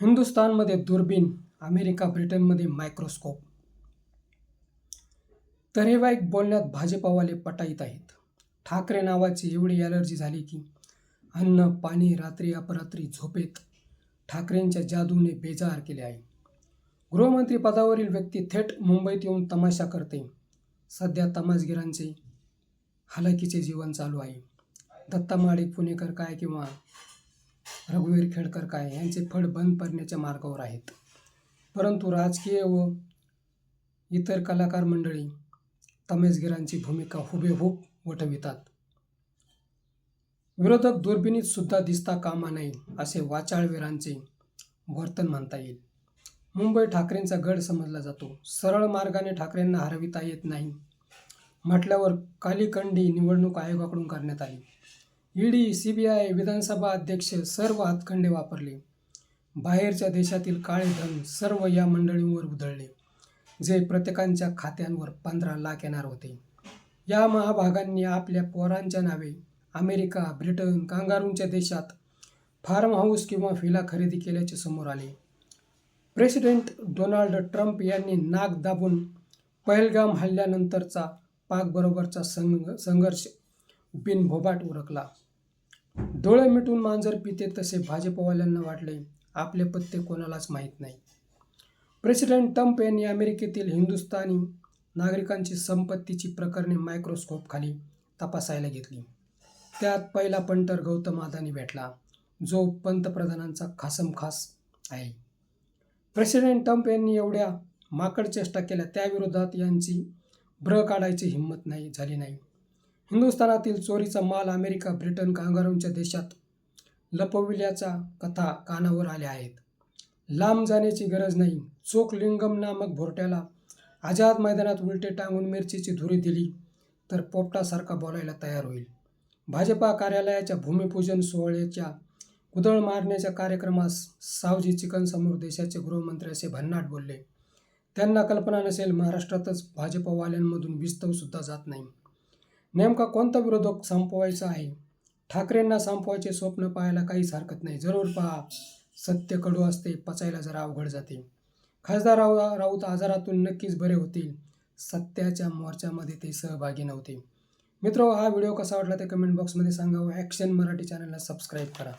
हिंदुस्थानमध्ये दुर्बीण अमेरिका ब्रिटनमध्ये मायक्रोस्कोप. तरेवाईक बोलण्यात भाजपावाले पटाईत आहेत. ठाकरे नावाची एवढी ॲलर्जी झाली की अन्न पाणी रात्री अपरात्री झोपेत ठाकरेंच्या जादूने बेजार केले आहे. गृहमंत्री पदावरील व्यक्ती थेट मुंबईत येऊन तमाशा करते. सध्या तमाशगिरांचे हालाकीचे जीवन चालू आहे. दत्ता माडिक पुणेकर काय किंवा रघुवीर खेडकर काय यांचे फड बंद पडण्याच्या मार्गावर आहेत. परंतु राजकीय व इतर कलाकार मंडळी तमेजगिरांची भूमिका हुबेहूब वठवितात विरोधक दुर्बिणीत सुद्धा दिसता कामा नये असे वाचाळवीरांचे वर्तन म्हणता येईल. मुंबई ठाकरेंचा गड समजला जातो. सरळ मार्गाने ठाकरेंना हरविता येत नाही. म्हटल्यावर कालीकंडी निवडणूक आयोगाकडून करण्यात आली. ईडी सी बी आय विधानसभा अध्यक्ष सर्व हातखंडे वापरले. बाहेरच्या देशातील काळे धन सर्व या मंडळींवर उधळले जे प्रत्येकांच्या खात्यांवर पंधरा लाख येणार होते. या महाभागांनी आपल्या पोरांच्या नावे अमेरिका ब्रिटन कांगारूंच्या देशात फार्म हाऊस किंवा फिला खरेदी केल्याचे समोर आले. प्रेसिडेंट डोनाल्ड ट्रम्प यांनी नाक दाबून पहलगाम हल्ल्यानंतरचा पाकबरोबरचा संघ संघर्ष बिनभोबाट उरकला. डोळे मिटून मांजर पिते तसे भाजपवाल्यांना वाटले आपले पत्ते कोणालाच माहीत नाही. प्रेसिडेंट ट्रम्प यांनी अमेरिकेतील हिंदुस्थानी नागरिकांची संपत्तीची प्रकरणे मायक्रोस्कोपखाली तपासायला घेतली. त्यात पहिला पंटर गौतम अदानी भेटला जो पंतप्रधानांचा खासमखास आहे. प्रेसिडेंट ट्रम्प यांनी एवढ्या माकड चेष्टा केल्या त्याविरोधात यांची ब्र काढायची हिंमत नाही झाली नाही. हिंदुस्थानातील चोरीचा माल अमेरिका ब्रिटन कांगारूंच्या देशात लपविल्याच्या कथा कानावर आल्या आहेत. लांब जाण्याची गरज नाही. चोख लिंगम नामक भोरट्याला आझाद मैदानात उलटे टांगून मिरचीची धुरी दिली तर पोपटासारखा बोलायला तयार होईल. भाजपा कार्यालयाच्या भूमिपूजन सोहळ्याच्या कुदळ मारण्याच्या कार्यक्रमास सावजी चिकन समोर देशाचे गृहमंत्री असे भन्नाट बोलले. त्यांना कल्पना नसेल महाराष्ट्रातच भाजपवाल्यांमधून विस्तवसुद्धा जात नाही. नेमका कोणता विरोधक संपवायचा आहे? ठाकरेंना संपवायचे स्वप्न पाहायला काहीच हरकत नाही. जरूर पहा सत्य कडू असते पचायला जरा अवघड जाते. खासदार राऊ राऊत आजारातून नक्कीच बरे होतील. सत्याच्या मोर्चामध्ये ते सहभागी नव्हते. मित्र हा व्हिडिओ कसा वाटला ते कमेंट बॉक्समध्ये सांगा व ॲक्शन मराठी चॅनलला सबस्क्राईब करा.